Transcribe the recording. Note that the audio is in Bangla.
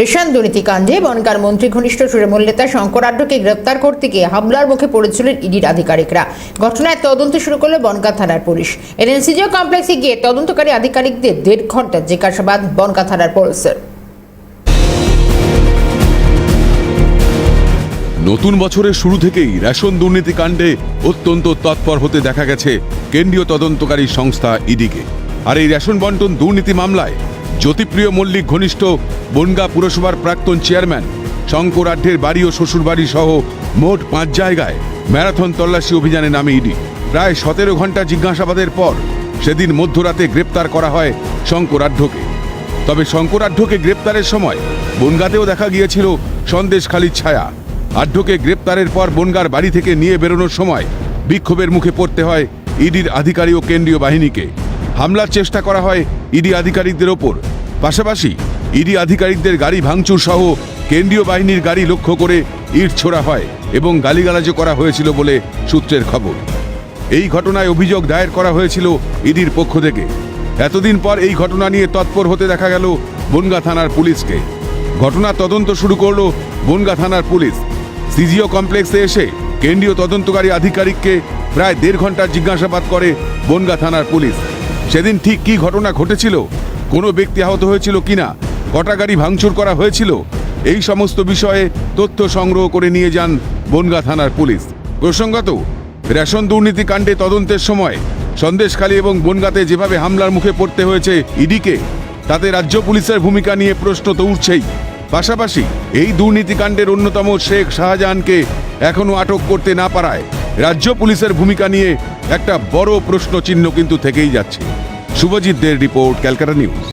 রেশন দুর্নীতি কাণ্ডে বনগার মন্ত্রী ঘনিষ্ঠ তৃণমূল নেতা শঙ্কর আড্ডকে গ্রেপ্তার করতে গিয়ে হামলার মুখে পড়েছিলেন ইডির আধিকারিকরা। ঘটনায় তদন্ত শুরু করল বনগা থানার পুলিশ। এনএনসিজিও কমপ্লেক্সে গিয়ে তদন্তকারী আধিকারিকদের দেড় ঘণ্টা জিজ্ঞাসাবাদ বনগা থানার পুলিশের নতুন বছরের শুরু থেকেই রেশন দুর্নীতি কাণ্ডে অত্যন্ত তৎপর হতে দেখা গেছে কেন্দ্রীয় তদন্তকারী সংস্থা ইডিকে। আর এই রেশন বন্টন দুর্নীতি মামলায় জ্যোতিপ্রিয় মল্লিক ঘনিষ্ঠ বনগা পুরসভার প্রাক্তন চেয়ারম্যান, শঙ্কর আঢ্যের বাড়ি ও শ্বশুরবাড়ি সহ মোট পাঁচ জায়গায় ম্যারাথন তল্লাশি অভিযানে নামে ইডি। প্রায় সতেরো ঘণ্টা জিজ্ঞাসাবাদের পর সেদিন মধ্যরাতে গ্রেপ্তার করা হয় শঙ্কর আঢ্যকে তবে শঙ্কর শঙ্করাঢ্যকে গ্রেপ্তারের সময় বনগাতেও দেখা গিয়েছিল সন্দেশখালির ছায়া। আঢ্যকে গ্রেপ্তারের পর বনগার বাড়ি থেকে নিয়ে বেরোনোর সময় বিক্ষোভের মুখে পড়তে হয় ইডির আধিকারিক ও কেন্দ্রীয় বাহিনীকে। হামলার চেষ্টা করা হয় ইডি আধিকারিকদের ওপর। পাশাপাশি ইডি আধিকারিকদের গাড়ি ভাঙচুর সহ কেন্দ্রীয় বাহিনীর গাড়ি লক্ষ্য করে ইট ছোড়া হয় এবং গালিগালাজও করা হয়েছিল বলে সূত্রের খবর। এই ঘটনায় অভিযোগ দায়ের করা হয়েছিল ইডির পক্ষ থেকে। এতদিন পর এই ঘটনা নিয়ে তৎপর হতে দেখা গেল বনগা থানার পুলিশকে। ঘটনা তদন্ত শুরু করল বনগা থানার পুলিশ। সিজিও কমপ্লেক্সে এসে কেন্দ্রীয় তদন্তকারী আধিকারিককে প্রায় দেড় ঘণ্টার জিজ্ঞাসাবাদ করে বনগা থানার পুলিশ। সেদিন ঠিক কী ঘটনা ঘটেছিল কোনো ব্যক্তি আহত হয়েছিল কিনা, কটা গাড়ি ভাঙচুর করা হয়েছিল, এই সমস্ত বিষয়ে তথ্য সংগ্রহ করে নিয়ে যান বনগা থানার পুলিশ। প্রসঙ্গত, রেশন দুর্নীতি কাণ্ডে তদন্তের সময় সন্দেশখালী এবং বনগাতে যেভাবে হামলার মুখে পড়তে হয়েছে ইডিকে, তাতে রাজ্য পুলিশের ভূমিকা নিয়ে প্রশ্ন তো উঠছেই। পাশাপাশি, এই দুর্নীতিকাণ্ডের অন্যতম শেখ শাহজাহানকে এখনও আটক করতে না পারায় রাজ্য পুলিশের ভূমিকা নিয়ে একটা বড় প্রশ্ন চিহ্ন কিন্তু থেকেই যাচ্ছে। শুভজিৎ দের রিপোর্ট ক্যালকাটা নিউজ।